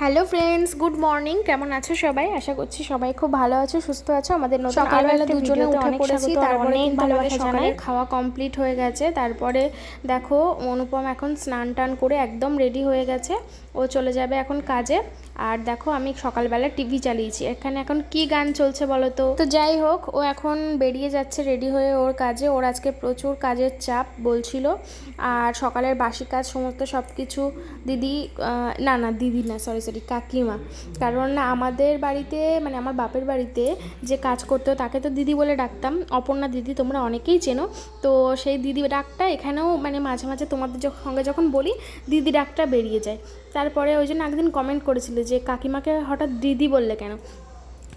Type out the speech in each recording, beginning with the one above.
Hello friends good morning. কেমন আছো সবাই? আশা করছি সবাই খুব ভালো আছো সুস্থ আছো। আমাদের নতুন সকালবেলা দুজনে উঠে পড়েছি, তারপরে সকালে ভালোবাসা আমাদের খাওয়া কমপ্লিট হয়ে গেছে। তারপরে দেখো অনুপম এখন স্নান টান করে একদম রেডি হয়ে গেছে। ও চলে যাবে এখন কাজে। আর দেখো আমি সকালবেলা টিভি চালিয়েছি। এখানে এখন কি গান চলছে বলো তো? তো যাই হোক, ও এখন বেরিয়ে যাচ্ছে রেডি হয়ে ওর কাজে। ওর আজকে প্রচুর কাজের চাপ বলছিল। আর সকালের বাসি কাজ সমস্ত সব কিছু দিদি না না, দিদি না সরি সরি কাকিমা। কারণ আমাদের বাড়িতে মানে আমার বাপের বাড়িতে যে কাজ করতো, তাকে তো দিদি বলে ডাকতাম। অপর্ণা দিদি তোমরা অনেকেই চেনো। তো সেই দিদি ডাকটা এখানেও মানে মাঝে মাঝে তোমাদের সঙ্গে যখন বলি, দিদি ডাকটা বেরিয়ে যায়। তারপরে ওই জন্য একদিন কমেন্ট করেছিল যে, কাকিমাকে হঠাৎ দিদি বললে কেন?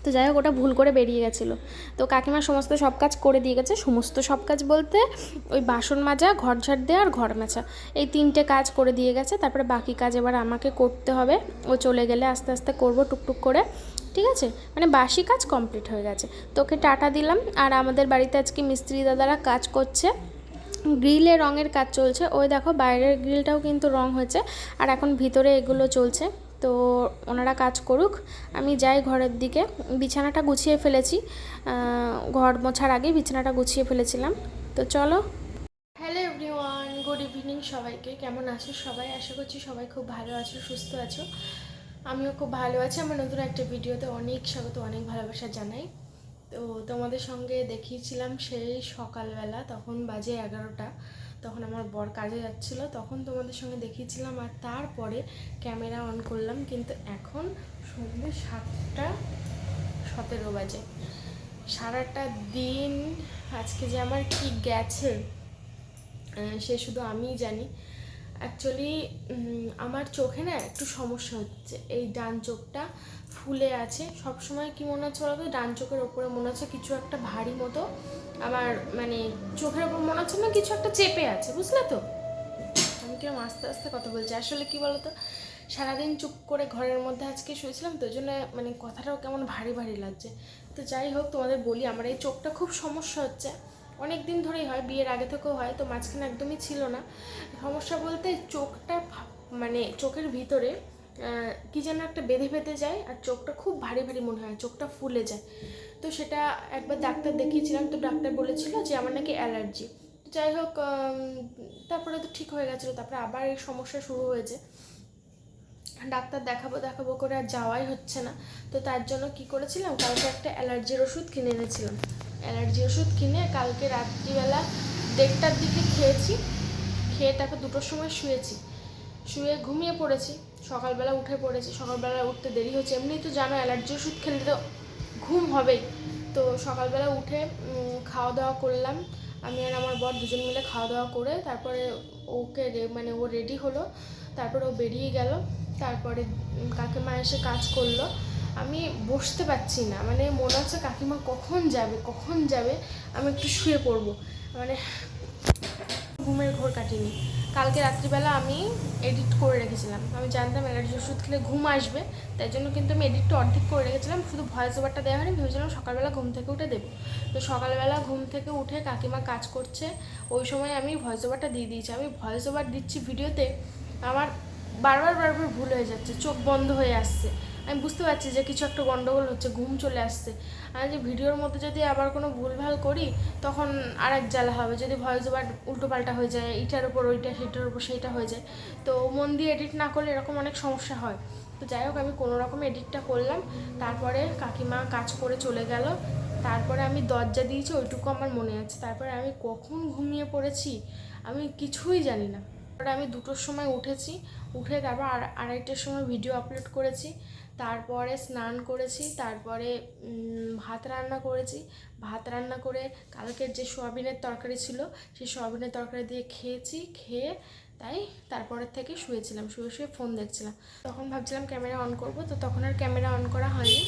তো যাই হোক, ওটা ভুল করে বেরিয়ে গেছিল। তো কাকিমা সমস্ত সব কাজ করে দিয়ে গেছে। সমস্ত সব কাজ বলতে ওই বাসন মাজা, ঘর ঝাড় দেওয়া আর ঘর মোছা। এই তিনটে কাজ করে দিয়ে গেছে। তারপরে বাকি কাজ এবার আমাকে করতে হবে। ও চলে গেলে আস্তে আস্তে করব টুকটুক করে। ঠিক আছে? মানে বাসি কাজ কমপ্লিট হয়ে গেছে। তোকে টাটা দিলাম। আর আমাদের বাড়িতে আজকে মিস্ত্রি দাদারা কাজ করছে। গ্রিলে রঙের কাজ চলছে। ওই দেখো বাইরের গ্রিলটাও কিন্তু রং হয়েছে। আর এখন ভিতরে এগুলো চলছে। তো ওনারা কাজ করুক। আমি যাই ঘরের দিকে। বিছানাটা গুছিয়ে ফেলেছি। ঘর মোছার আগে বিছানাটা গুছিয়ে ফেলেছিলাম। তো চলো। হ্যালো এভরিওয়ান গুড ইভিনিং সবাইকে। কেমন আছো সবাই? আশা করছি সবাই খুব ভালো আছো, সুস্থ আছো। আমিও খুব ভালো আছি। আমার নতুন একটা ভিডিওতে অনেক স্বাগত, অনেক ভালোবাসা জানাই। তো তোমাদের সঙ্গে দেখিয়েছিলাম সেই সকালবেলা, তখন বাজে এগারোটা, তখন আমার বর কাজে যাচ্ছিল, তখন তোমাদের সঙ্গে দেখিয়েছিলাম আর তারপরে ক্যামেরা অন করলাম, কিন্তু এখন সন্ধ্যে সাতটা সতেরো বাজে। সারাটা দিন আজকে যে আমার কি গেছে সে শুধু আমিই জানি। অ্যাকচুয়ালি আমার চোখে না একটু সমস্যা হচ্ছে, এই ডান চোখটা ফুলে আছে। সব সময় কি মনে হচ্ছে বলতো? ডান চোখের ওপরে মনে হচ্ছে কিছু একটা ভারী মতো। আমার মানে চোখের ওপর মনে হচ্ছে না কিছু একটা চেপে আছে, বুঝলে তো? আমি কিরম আস্তে আস্তে কথা বলছি। আসলে কি বলতো? সারাদিন চুপ করে ঘরের মধ্যে আজকে শুয়েছিলাম, তো জন্য মানে কথাটাও কেমন ভারী ভারী লাগছে। তো যাই হোক, তোমাদের বলি, আমার এই চোখটা খুব সমস্যা হচ্ছে। অনেক দিন ধরেই হয়, বিয়ের আগে থেকেও হয়, তো মাঝখানে একদমই ছিল না। সমস্যা বলতে চোখটা মানে চোখের ভিতরে কি যেন একটা বেঁধে বেঁধে যায় আর চোখটা খুব ভারী ভারী মনে হয়, চোখটা ফুলে যায়। তো সেটা একবার ডাক্তার দেখিয়েছিলাম, তো ডাক্তার বলেছিল যে আমার নাকি অ্যালার্জি। যাই হোক তারপরে তো ঠিক হয়ে গেছিল, তারপরে আবার এই সমস্যা শুরু হয়েছে। ডাক্তার দেখাবো দেখাবো করে আর যাওয়াই হচ্ছে না। তো তার জন্য কি করেছিলাম, কালকে একটা অ্যালার্জির ওষুধ কিনে এনেছিলাম। অ্যালার্জি ওষুধ কিনে কালকে রাত্রিবেলা দেড়টার দিকে খেয়েছি, খেয়ে তারপর দুটোর সময় শুয়েছি। শুয়ে ঘুমিয়ে পড়েছি, সকালবেলা উঠে পড়েছি, সকালবেলা উঠতে দেরি হচ্ছে। এমনি তো জানো, অ্যালার্জি ওষুধ খেলে তো ঘুম হবেই। তো সকালবেলা উঠে খাওয়া দাওয়া করলাম। আমি আর আমার বর দুজন মিলে খাওয়া দাওয়া করে তারপরে ওকে মানে ও রেডি হলো, তারপরে ও বেরিয়ে গেল, তারপরে কাকিমা এসে কাজ করল। আমি বসতে পারছি না মানে মনে হচ্ছে কাকিমা কখন যাবে কখন যাবে, আমি একটু শুয়ে পড়ব। মানে ঘুমের ঘোর কাটিনি। কালকে রাত্রিবেলা আমি এডিট করে রেখেছিলাম। আমি জানতাম অ্যালার্জি ওষুধ খেলে ঘুম আসবে, তাই জন্য কিন্তু আমি এডিটটা অর্ধেক করে রেখেছিলাম। শুধু ভয়েস ওভারটা দেওয়া হয়নি ভেবেছিলাম সকালবেলা ঘুম থেকে উঠে দেবো। তো সকালবেলা ঘুম থেকে উঠে কাকিমা কাজ করছে, ওই সময় আমি ভয়েস ওভারটা দিয়ে দিয়েছি। আমি ভয়েস ওভার দিচ্ছি ভিডিওতে আমার বারবার বারবার ভুল হয়ে যাচ্ছে, চোখ বন্ধ হয়ে আসছে। আমি বুঝতে পারছি যে কিছু একটা গন্ডগোল হচ্ছে, ঘুম চলে আসছে। আর যে ভিডিওর মধ্যে যদি আবার কোনো ভুলভাল করি, তখন আর এক জ্বালা হবে। যদি ভয়েস ওভার উল্টোপাল্টা হয়ে যায় এটার উপর ওইটা সেটার উপর সেইটা হয়ে যায়। তো মন দিয়ে এডিট না করলে এরকম অনেক সমস্যা হয়। তো যাই হোক, আমি কোনো রকম এডিটটা করলাম। তারপরে কাকিমা কাজ করে চলে গেল। তারপরে আমি দরজা দিয়েছি, ওইটুকু আমার মনে আছে। তারপরে আমি কখন ঘুমিয়ে পড়েছি, আমি কিছুই জানি না। তারপরে আমি দুটোর সময় উঠেছি। উঠে তারপর আড়াইটার সময় ভিডিও আপলোড করেছি। তারপরে স্নান করেছি, তারপরে ভাত রান্না করেছি। ভাত রান্না করে কালকের যে সোয়াবিনের তরকারি ছিল, সেই সোয়াবিনের তরকারি দিয়ে খেয়েছি, খেয়ে তাই তারপরের থেকে শুয়েছিলাম, শুয়ে শুয়ে ফোন দেখছিলাম। তখন ভাবছিলাম ক্যামেরা অন করব, তো তখন আর ক্যামেরা অন করা হয়নি।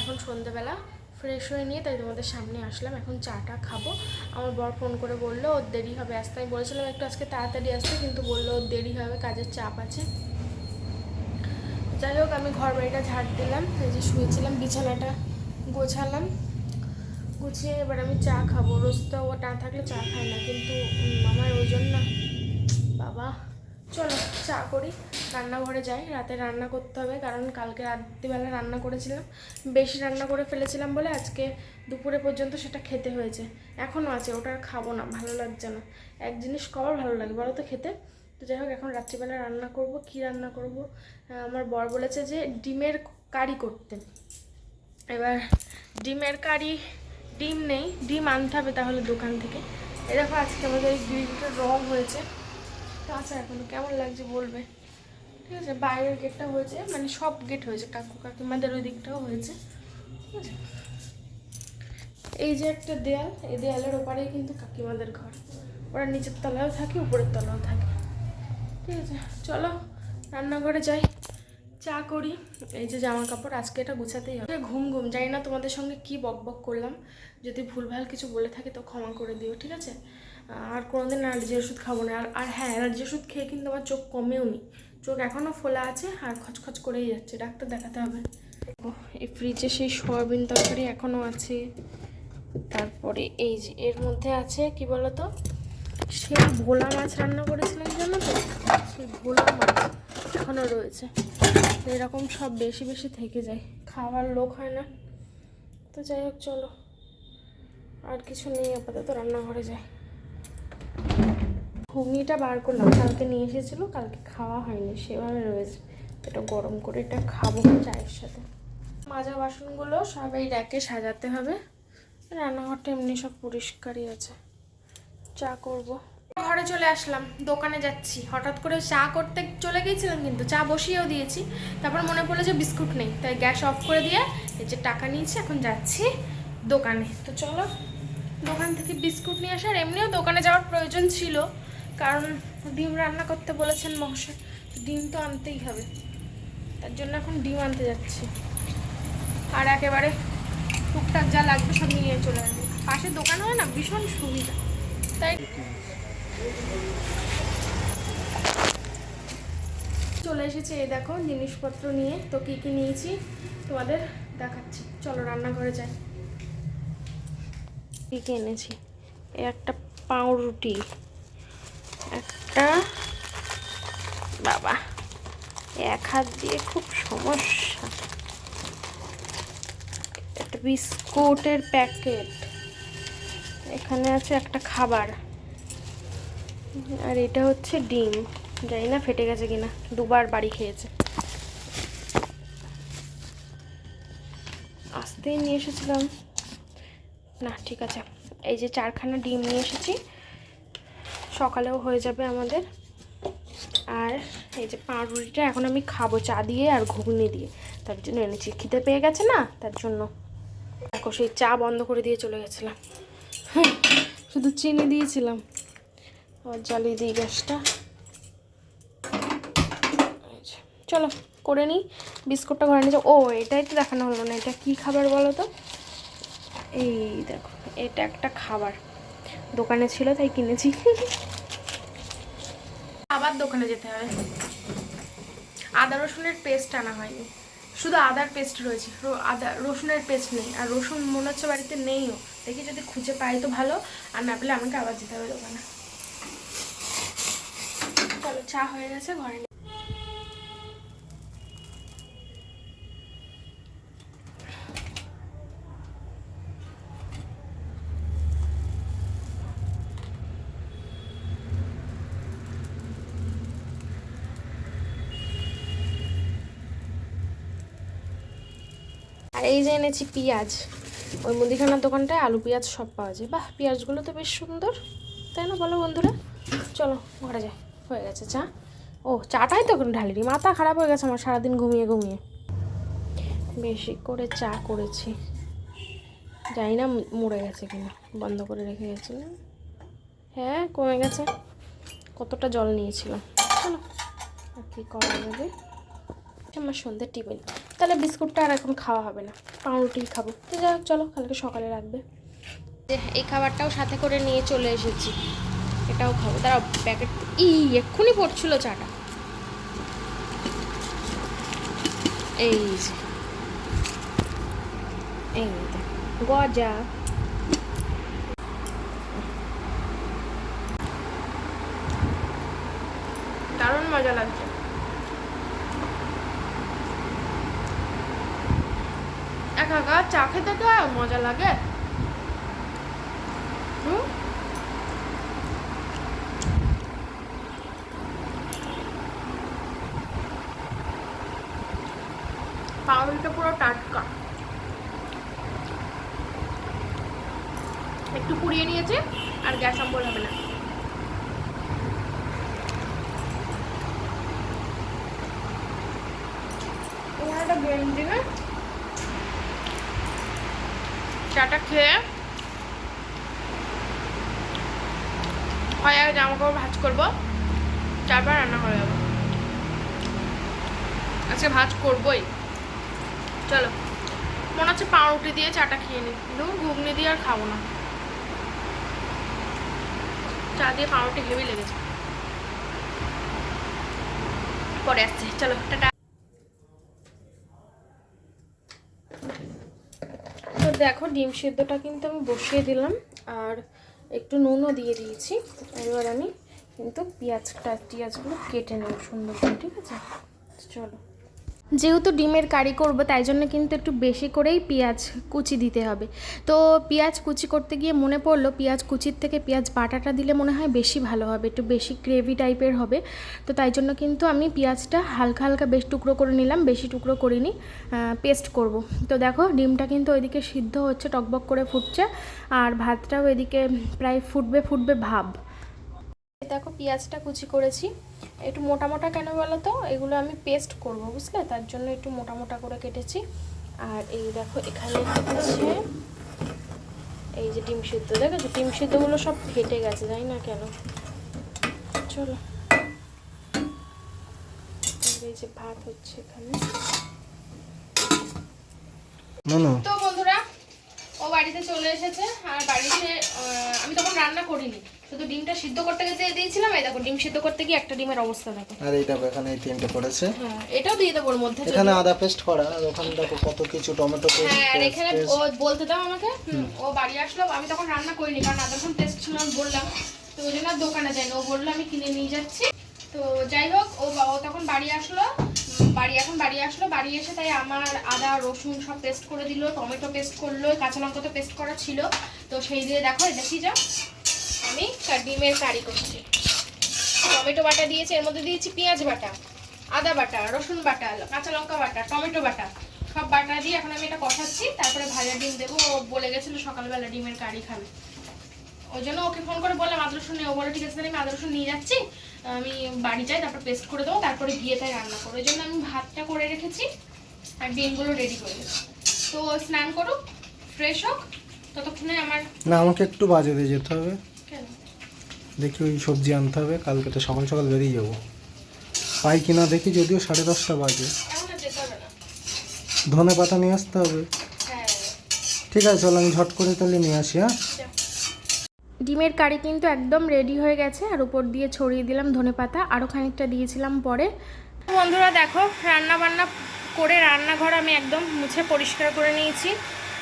এখন সন্ধ্যেবেলা ফ্রেশ হয়ে নিয়ে তাই তোমাদের সামনে আসলাম, এখন চাটা খাব। আমার বর ফোন করে বলল, ওর দেরি হবে। আসতে আমি বলেছিলাম, একটু আজকে তাড়াতাড়ি আসতে। কিন্তু বলল, ওর দেরি হবে, কাজের চাপ আছে। যাই হোক, আমি ঘর বাড়িটা ঝাড় দিলাম, এই যে শুয়েছিলাম, বিছানাটা গোছালাম। গুছিয়ে এবার আমি চা খাব। রোজ তো ও না থাকলে চা খায় না, কিন্তু আমার ওই জন্য বাবা, চলো চা করি। রান্নাঘরে যাই, রাতে রান্না করতে হবে, কারণ কালকে রাত্রিবেলা রান্না করেছিলাম। বেশি রান্না করে ফেলেছিলাম বলে আজকে দুপুরে পর্যন্ত সেটা খেতে হয়েছে। এখনও আছে, ওটা খাব না, ভালো লাগছে না। এক জিনিস কবার ভালো লাগে, বলো তো খেতে। তো যাই হোক, এখন রাত্রিবেলা রান্না করব। কি রান্না করব? আমার বর বলেছে যে ডিমের কারি করতে। এবার ডিমের কারি, ডিম নেই, ডিম আনতে হবে তাহলে দোকান থেকে। এ দেখো, আজকে আমাদের এই গ্রিলটা রং হয়েছে। আচ্ছা এখনও কেমন লাগছে বলবে? ঠিক আছে, বাইরের গেটটা হয়েছে মানে সব গেট হয়েছে। কাকু কাকিমাদের ওই দিকটাও হয়েছে। ঠিক আছে। এই যে একটা দেয়াল, এই দেয়ালের ওপারেই কিন্তু কাকিমাদের ঘর। ওরা নিচের তলায়ও থাকে, উপরের তলাও থাকে। ঠিক আছে, চলো রান্নাঘরে যাই। চা করি। এই যে জামা কাপড়, আজকে এটা গুছাতেই হবে। ঘুম ঘুম, জানি না তোমাদের সঙ্গে কি বক বক করলাম। যদি ভুলভাল কিছু বলে থাকে তো ক্ষমা করে দিও, ঠিক আছে? আর কোনোদিন অ্যালার্জি ওষুধ খাব না। আর আর হ্যাঁ অ্যালার্জি ওষুধ খেয়ে কিন্তু আমার চোখ কমেও নি চোখ এখনও ফোলা আছে আর খচখচ করেই যাচ্ছে। ডাক্তার দেখাতে হবে। এই ফ্রিজে সেই সয়াবিন তরকারি এখনও আছে। তারপরে এই যে, এর মধ্যে আছে, কি বলতো? সেই ভোলা মাছ রান্না করেছিলাম, জানো তো? সেই ভোলা মাছ এখনও রয়েছে। এরকম সব বেশি বেশি থেকে যায়। খাওয়ার লোক হয় না। তো যাই হোক, চলো। আর কিছু নেই, আপাতত রান্নাঘরে যাই। ঘুগনিটা বার করলাম। কালকে নিয়ে এসেছিল, কালকে খাওয়া হয়নি, সেভাবে রয়েছে। এটা গরম করে এটা খাব চায়ের সাথে। মাজা বাসনগুলো সব এই র্যাকে সাজাতে হবে। রান্নাঘরটা এমনি সব পরিষ্কারই আছে। চা করব। ঘরে চলে আসলাম, দোকানে যাচ্ছি। হঠাৎ করে চা করতে চলে গিয়েছিলাম কিন্তু, চা বসিয়েও দিয়েছি। তারপর মনে পড়ল যে বিস্কুট নেই, তাই গ্যাস অফ করে দিয়ে এই যে টাকা নিয়েছি, এখন যাচ্ছি দোকানে। তো চলো, দোকান থেকে বিস্কুট নিয়ে আসার। এমনিও দোকানে যাওয়ার প্রয়োজন ছিল, কারণ ডিম রান্না করতে বলেছেন মহাশয় ডিম তো আনতেই হবে। তার জন্য এখন ডিম আনতে যাচ্ছি। আর একেবারে টুকটাক যা লাগবে সব নিয়ে চলে আসবে। পাশে দোকান হয় না, ভীষণ সুবিধা। তাই চলে এসেছে এই দেখো জিনিসপত্র নিয়ে। তো কী কী নিয়েছি তোমাদের দেখাচ্ছি। চলো রান্নাঘরে যাই। কী কী এনেছি? একটা পাউরুটি, একটা বাবা, এক হাত দিয়ে খুব সমস্যা। একটা বিস্কুটের প্যাকেট, এখানে আছে একটা খাবার। আর এটা হচ্ছে ডিম। জানি না ফেটে গেছে কিনা। দুবার বাড়ি খেয়েছে। আসতেই নিয়ে এসেছিলাম। না, ঠিক আছে। এই যে চারখানা ডিম নিয়ে এসেছি। সকালেও হয়ে যাবে আমাদের। আর এই যে পাউরুটিটা এখন আমি খাব চা দিয়ে আর ঘুগনি দিয়ে। তার জন্য এনেছি। খিদে পেয়ে গেছে না? তার জন্য। দেখো, সেই চা বন্ধ করে দিয়ে চলে গেছিলাম। শুধু চিনি দিয়েছিলাম। আর জ্বালিয়ে দিই গ্যাসটা। এই চলো করে নিই। বিস্কুটটা ঘরে নিয়ে ও এটাই তো দেখানো হলো না, এটা কি খাবার বলো তো? এই দেখো, এটা একটা খাবার। দোকানে ছিল, তাই কিনেছি। আবার দোকানে যেতে হবে। আদা রসুনের পেস্ট আনা হয়নি। শুধু আদার পেস্ট রয়েছে। আদা, রসুনের পেস্ট নেই। আর রসুন মনে হচ্ছে বাড়িতে নেইও। দেখি যদি খুঁজে পাই তো ভালো। আর না পেলে আমাকে আবার যেতে হবে দোকানে। চলো চা হয়ে গেছে, ঘরে আর এই যে এনেছি পেঁয়াজ, ওই মুদিখানার দোকানটায় আলু পেঁয়াজ সব পাওয়া যায়। বাহ, পেঁয়াজগুলো তো বেশ সুন্দর, তাই না বলো বন্ধুরা? চলো, ঘরে যাই। হয়ে গেছে চা। ও, চাটাই তো এখন ঢালিনি। মাথা খারাপ হয়ে গেছে আমার, সারাদিন ঘুমিয়ে ঘুমিয়ে। বেশি করে চা করেছি। জানি না মরে গেছে কিনা, বন্ধ করে রেখে গেছি না হ্যাঁ কমে গেছে। কতটা জল নিয়েছিলাম। চলো, আর কী করা যাবে? আমার সন্ধ্যের টিফিন। তাহলে বিস্কুটটা আর এখন খাওয়া হবে না। পাউরুটি খাব। তো যাই চলো, কালকে সকালে রাখবে। এই খাবারটাও সাথে করে নিয়ে চলে এসেছি। এটাও খাব। তারা প্যাকেট ই এক্ষুনি পড়ছিল চাটা। এই গজা। দারুণ মজা লাগছে। একা একা চা খেতে তো মজা লাগে। আর গ্যাস হবে না। চাটা খেয়ে হয় জামা কাপড় ভাজ করব। তারপর রান্না করে যাব আজকে ভাজ করবোই। চলো। মনে হচ্ছে পাউরুটি দিয়ে চাটা খেয়ে নিই। ঘুগনি দিয়ে আর খাব না। চা দিয়ে পাউরুটি হেভি লেগেছে। পরে আসছে, চলো, টাটা। তো দেখো, ডিম সেদ্ধটা কিন্তু আমি বসিয়ে দিলাম, আর একটু নুনও দিয়ে দিয়েছি। এবার আমি কিন্তু পেঁয়াজটা, পেঁয়াজগুলো কেটে নেব সুন্দর করে, ঠিক আছে? চলো। যেহেতু ডিমের কারি করব, তাই জন্য কিন্তু একটু বেশি করেই পেঁয়াজ কুচি দিতে হবে। তো পেঁয়াজ কুচি করতে গিয়ে মনে পড়ল, পেঁয়াজ কুচির থেকে পেঁয়াজ বাটাটা দিলে মনে হয় বেশি ভালো হবে, একটু বেশি গ্রেভি টাইপের হবে। তো তাই জন্য কিন্তু আমি পেঁয়াজটা হালকা হালকা বেশ টুকরো করে নিলাম, বেশি টুকরো করিনি পেস্ট করব। তো দেখো, ডিমটা কিন্তু ওইদিকে সিদ্ধ হচ্ছে, টকবক করে ফুটছে, আর ভাতটাও এদিকে প্রায় ফুটবে ফুটবে ভাব। দেখো, পেঁয়াজটা কুচি করেছি। একটু মোটা মোটা কেন বলো তো এগুলো আমি পেস্ট করব বুঝলে? তার জন্য একটু মোটা মোটা করে কেটেছি। আর এই দেখো এখানে হচ্ছে এই যে ডিম সিদ্ধ দেখেছ? ডিম সিদ্ধগুলো সব ফেটে গেছে জানি না কেন। চলো। এই যে ভাত হচ্ছে এখানে। তো বন্ধুরা ও বাড়িতে চলে এসেছে আর বাড়িতে আমি তখন রান্না করিনি। শুধু ডিমটা সিদ্ধ করতে গেতে দিয়েছিলাম এই দেখো ডিম সিদ্ধ করতে গিয়ে একটা ডিমের অবস্থা দেখো। আর এই দেখো এখানে এই তিনটে পড়েছে। হ্যাঁ এটাও দিয়ে দেবো ওর মধ্যে এখানে আদা পেস্ট করা আর ওখানে দেখো কত কিছু টমেটো হ্যাঁ আর এখানে ও বলতে দাও আমাকে ও বাড়ি আসলো আমি তখন রান্না করিনি কারণ আদা রসুন টেস্ট ছিল আমি বললাম। তো ওই জন্য দোকানে যাই না ও বলল আমি কিনে নিয়ে যাচ্ছি। তো যাই হোক ও ও তখন বাড়ি আসলো বাড়ি এখন বাড়ি আসলো বাড়ি এসে তাই আমার আদা রসুন সব পেস্ট করে দিল টমেটো পেস্ট করল কাঁচা লঙ্কা তো পেস্ট করা ছিল। তো সেই দিয়ে দেখো এই দেখি যাও আমি ডিমের কারি করছি। টমেটো বাটা দিয়েছি, এর মধ্যে দিয়েছি পেঁয়াজ বাটা, আদা বাটা, রসুন বাটা, কাঁচা লঙ্কা বাটা, টমেটো বাটা। সব বাটা দিয়ে এখন আমি এটা কষাচ্ছি, তারপরে ভাজা ডিম দেবো। ও বলে গেছিল সকালবেলা ডিমের কারি খাবে। ওই জন্য ওকে ফোন করে বললাম, আদা রসুন ও বলে, ঠিক আছে আমি আদা নিয়ে যাচ্ছি। আমি বাড়ি যাই, তারপর পেস্ট করে দেবো, তারপরে গিয়ে তাই রান্না করব। ওই জন্য আমি ভাতটা করে রেখেছি আর ডিমগুলো রেডি করে তো স্নান করুক ফ্রেশ হোক, ততক্ষণে আমার না, আমাকে একটু বাজারে যেতে হবে। দেখি ওই সবজি আনতে হবে, কালকে তো সকাল সকাল বেরিয়ে যাব। পাই কিনা দেখি, যদিও সাড়ে দশটা বাজে। ধনে পাতা নিয়ে আসতে হবে। ঠিক আছে, চলো আমি ঝট করে তাহলে নিয়ে আসি হ্যাঁ? ডিমের কারি কিন্তু একদম রেডি হয়ে গেছে, আর উপর দিয়ে ছড়িয়ে দিলাম ধনেপাতা আরও খানিকটা দিয়েছিলাম পরে। বন্ধুরা দেখো রান্না বান্না করে রান্নাঘর আমি একদম মুছে পরিষ্কার করে নিয়েছি।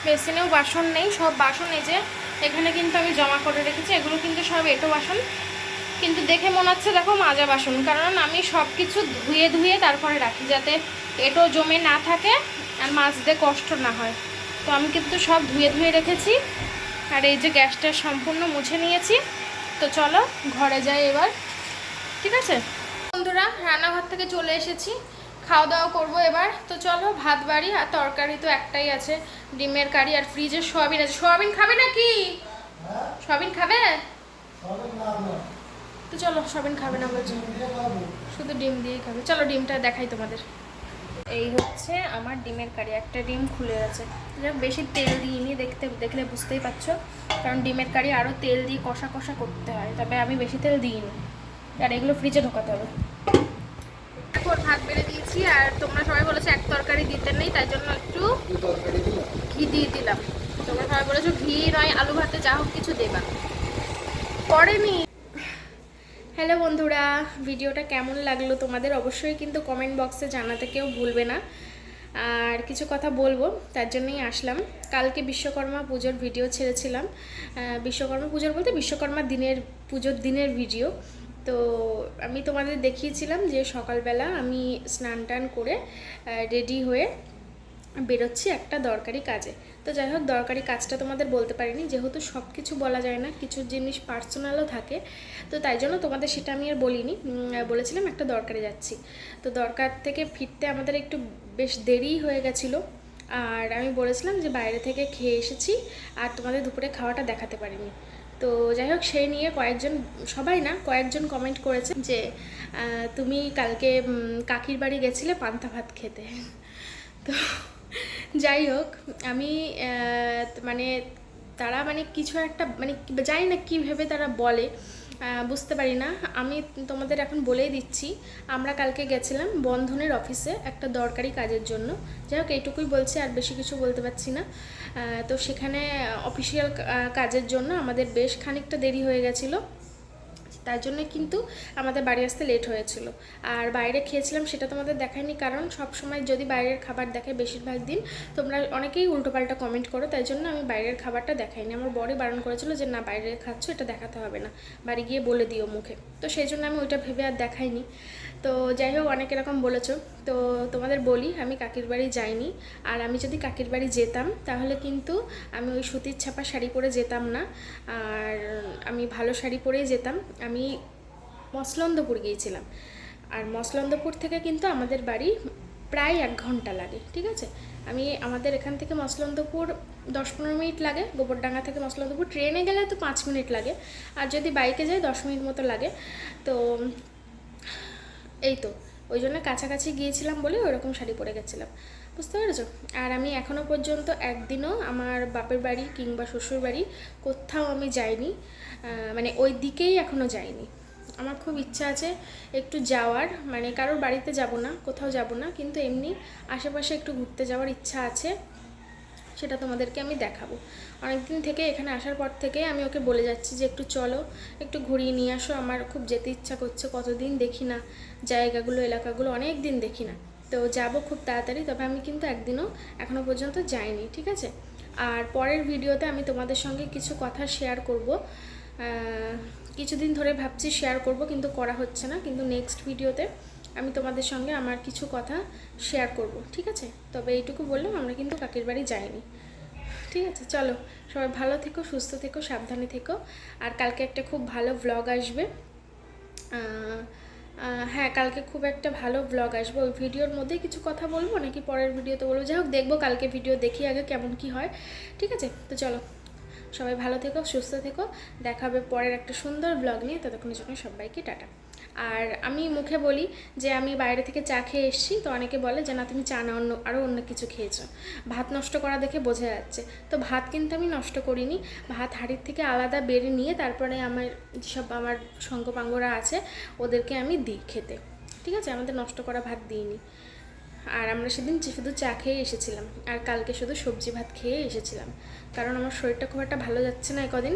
বেসিনেও বাসন নেই, সব বাসন এই যে এখানে কিন্তু আমি জমা করে রেখেছি, এগুলো কিন্তু সব এটো বাসন। কিন্তু দেখে মনে হচ্ছে, দেখো, মাজা বাসন। কারণ আমি সব কিছু ধুয়ে ধুয়ে তারপরে রাখি, যাতে এটো জমে না থাকে আর মাজতে কষ্ট না হয়। তো আমি কিন্তু সব ধুয়ে ধুয়ে রেখেছি। আর এই যে গ্যাসটা সম্পূর্ণ মুছে নিয়েছি। তো চলো, ঘরে যাই এবার। ঠিক আছে? বন্ধুরা, রান্নাঘর থেকে চলে এসেছি। খাওয়া দাওয়া করব এবার। তো চলো, ভাত বাড়ি আর তরকারি তো একটাই আছে, ডিমের কারি আর ফ্রিজে সোয়াবিন আছে। সোয়াবিন খাবে নাকি? সোয়াবিন খাবে? তো চলো, সোয়াবিন খাবে না বলছি। শুধু ডিম দিয়েই খাবে। চলো, ডিমটা দেখাই তোমাদের। এই হচ্ছে আমার ডিমের কারি। একটা ডিম খুলে আছে যাক, বেশি তেল দিইনি দেখতে, দেখলে বুঝতেই পারছ। কারণ ডিমের কারি আরও তেল দিয়ে কষা কষা করতে হয়। তবে আমি বেশি তেল দিইনি। আর এগুলো ফ্রিজে ঢোকাতে হবে। ভাত বেড়ে দিয়েছি আর তোমরা সবাই বলেছ এক তরকারি দিতে নেই তাই জন্য একটু ঘি দিয়ে দিলাম। তোমরা সবাই বলেছ ঘি নয় আলু ভাতে যা হোক কিছু দেবা। পড়েনি হ্যালো বন্ধুরা ভিডিওটা কেমন লাগল তোমাদের অবশ্যই কিন্তু কমেন্ট বক্সে জানাতে কেউ ভুলবে না। আর কিছু কথা বলব তার জন্যই আসলাম। কালকে বিশ্বকর্মা পুজোর ভিডিও ছেড়েছিলাম। বিশ্বকর্মা পুজোর বলতে বিশ্বকর্মা দিনের পুজোর দিনের ভিডিও তো আমি তোমাদের দেখিয়েছিলাম যে সকালবেলা আমি স্নান টান করে রেডি হয়ে বেরোচ্ছি একটা দরকারি কাজে। তো যাই হোক, দরকারি কাজটা তোমাদের বলতে পারিনি, যেহেতু সব কিছু বলা যায় না, কিছু জিনিস পার্সোনালও থাকে। তো তাই জন্য তোমাদের সেটা আমি আর বলিনি। বলেছিলাম একটা দরকারে যাচ্ছি। তো দরকার থেকে ফিরতে আমাদের একটু বেশ দেরি হয়ে গেছিল। আর আমি বলেছিলাম যে বাইরে থেকে খেয়ে এসেছি, আর তোমাদের দুপুরে খাওয়াটা দেখাতে পারিনি। তো যাই হোক সেই নিয়ে কয়েকজন, সবাই না, কয়েকজন কমেন্ট করেছে যে তুমি কালকে কাকির বাড়ি গেছিলে পান্তা ভাত খেতে। তো যাই হোক আমি মানে তারা মানে কিছু একটা মানে জানি না কী ভেবে তারা বলে বুঝতে পারি না। আমি তোমাদের এখন বলেই দিচ্ছি, আমরা কালকে গেছিলাম বন্ধনের অফিসে একটা দরকারি কাজের জন্য। যাই হোক, এইটুকুই বলছি, আর বেশি কিছু বলতে পারছি না। তো সেখানে অফিসিয়াল কাজের জন্য আমাদের বেশ খানিকটা দেরি হয়ে গেছিল। তার জন্য কিন্তু আমাদের বাড়ি আসতে লেট হয়েছিল। আর বাইরে খেয়েছিলাম সেটা তোমাদের দেখায়নি কারণ সব সময় যদি বাইরের খাবার দেখে বেশিরভাগ দিন তোমরা অনেকেই উল্টোপাল্টা কমেন্ট করো, তাই জন্য আমি বাইরের খাবারটা দেখাইনি। আমার বড়ই বারণ করেছিল যে, না, বাইরে খাচ্ছ, এটা দেখাতে হবে না। বাড়ি গিয়ে বলে দিও মুখে। তো সেই জন্য আমি ওইটা ভেবে আর দেখাইনি। তো যাই হোক, অনেক এরকম বলেছ। তো তোমাদের বলি, আমি কাকির বাড়ি যাইনি। আর আমি যদি কাকির বাড়ি যেতাম, তাহলে কিন্তু আমি ওই সুতির ছাপা শাড়ি পরে যেতাম না। আর আমি ভালো শাড়ি পরেই যেতাম। আমি মসলন্দপুর গিয়েছিলাম। আর মসলন্দপুর থেকে কিন্তু আমাদের বাড়ি প্রায় এক ঘণ্টা লাগে, ঠিক আছে? আমি, আমাদের এখান থেকে মসলন্দপুর দশ পনেরো মিনিট লাগে। গোবরডাঙ্গা থেকে মসলন্দপুর ট্রেনে গেলে তো পাঁচ মিনিট লাগে। আর যদি বাইকে যাই, দশ মিনিট মতো লাগে। তো, এই তো। ওই জন্য কাছাকাছি গিয়েছিলাম বলে ওরকম শাড়ি পরে গেছিলাম। বুঝতে পেরেছ? আর আমি এখনও পর্যন্ত একদিনও আমার বাপের বাড়ি কিংবা শ্বশুর বাড়ি কোথাও আমি যাইনি মানে ওই দিকেই এখনও যাইনি। আমার খুব ইচ্ছা আছে একটু যাওয়ার মানে কারোর বাড়িতে যাব না, কোথাও যাব না, কিন্তু এমনি আশেপাশে একটু ঘুরতে যাওয়ার ইচ্ছা আছে। সেটা তোমাদেরকে আমি দেখাবো। অনেকদিন থেকে এখানে আসার পর থেকে আমি ওকে বলে যাচ্ছি যে একটু চলো, একটু ঘুরিয়ে নিয়ে আসো, আমার খুব যেতে ইচ্ছা করছে, কতদিন দেখি না, জায়গাগুলো, এলাকাগুলো অনেক দিন দেখি না। তো যাব খুব তাড়াতাড়ি, তবে আমি কিন্তু একদিনও এখনও পর্যন্ত যাইনি, ঠিক আছে? আর পরের ভিডিওতে আমি তোমাদের সঙ্গে কিছু কথা শেয়ার করব। কিছুদিন ধরে ভাবছি শেয়ার করব, কিন্তু করা হচ্ছে না, কিন্তু নেক্সট ভিডিওতে আমি তোমাদের সঙ্গে আমার কিছু কথা শেয়ার করব, ঠিক আছে? তবে এইটুকু বললাম, আমরা কিন্তু কাকির বাড়ি যাইনি। ঠিক আছে, চলো, সবাই ভালো থেকো, সুস্থ থেকো, সাবধানে থেকো। আর কালকে একটা খুব ভালো ভ্লগ আসবে। হ্যাঁ কালকে খুব একটা ভালো ব্লগ আসবে। ওই ভিডিওর মধ্যেই কিছু কথা বলব, নাকি পরের ভিডিওতে বলব? যাই হোক, দেখব কালকে ভিডিও, দেখি আগে কেমন কি হয়। ঠিক আছে? তো চলো। সবাই ভালো থেকো, সুস্থ থেকো। দেখা হবে পরের একটা সুন্দর ব্লগ নিয়ে। ততক্ষণের জন্য সবাইকে টাটা। আর আমি মুখে বলি যে আমি বাইরে থেকে চা খেয়ে এসেছি। তো অনেকে বলে যে, না, তুমি চা না, অন্য আরও অন্য কিছু খেয়েছো। ভাত নষ্ট করা দেখে বোঝা যাচ্ছে। তো ভাত কিন্তু আমি নষ্ট করিনি। ভাত হাঁড়ির থেকে আলাদা বেড়ে নিয়ে তারপরে আমার যেসব আমার সঙ্গপাঙ্গরা আছে, ওদেরকে আমি দিই খেতে। ঠিক আছে? আমাদের নষ্ট করা ভাত দিইনি। আর আমরা সেদিন শুধু চা খেয়ে এসেছিলাম, আর কালকে শুধু সবজি ভাত খেয়ে এসেছিলাম। কারণ আমার শরীরটা খুব একটা ভালো যাচ্ছে না কদিন।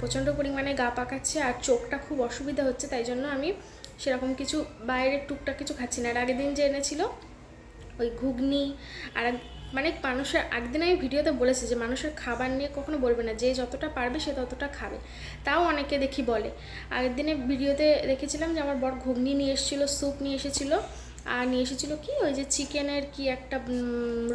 প্রচণ্ড পরিমাণে গা পাকাচ্ছে আর চোখটা খুব অসুবিধা হচ্ছে, তাই জন্য আমি সেরকম কিছু বাইরের টুকটাক কিছু খাচ্ছি না। আর আগের দিন যে এনেছিল ওই ঘুগনি, আর মানে মানুষের একদিন আমি ভিডিওতে বলেছি যে মানুষের খাবার নিয়ে কখনো বলবে না, যে যতটা পারবে সে ততটা খাবে। তাও অনেকে দেখি বলে। আগের দিনে ভিডিওতে দেখেছিলাম যে আমার বর ঘুগনি নিয়ে এসেছিল, স্যুপ নিয়ে এসেছিল। আর নিয়ে এসেছিল কি? ওই যে চিকেনের কি একটা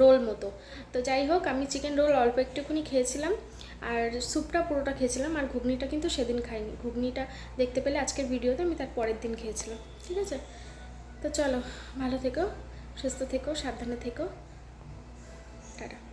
রোল মতো। তো যাই হোক, আমি চিকেন রোল অল্প একটুখানি খেয়েছিলাম। আর স্যুপটা পুরোটা খেয়েছিলাম, আর ঘুগনিটা কিন্তু সেদিন খাইনি। ঘুগনিটা দেখতে পেলে আজকের ভিডিওতে আমি তার পরের দিন খেয়েছিলাম। ঠিক আছে? তো চলো, ভালো থেকো, সুস্থ থেকো, সাবধানে থেকো। টাটা।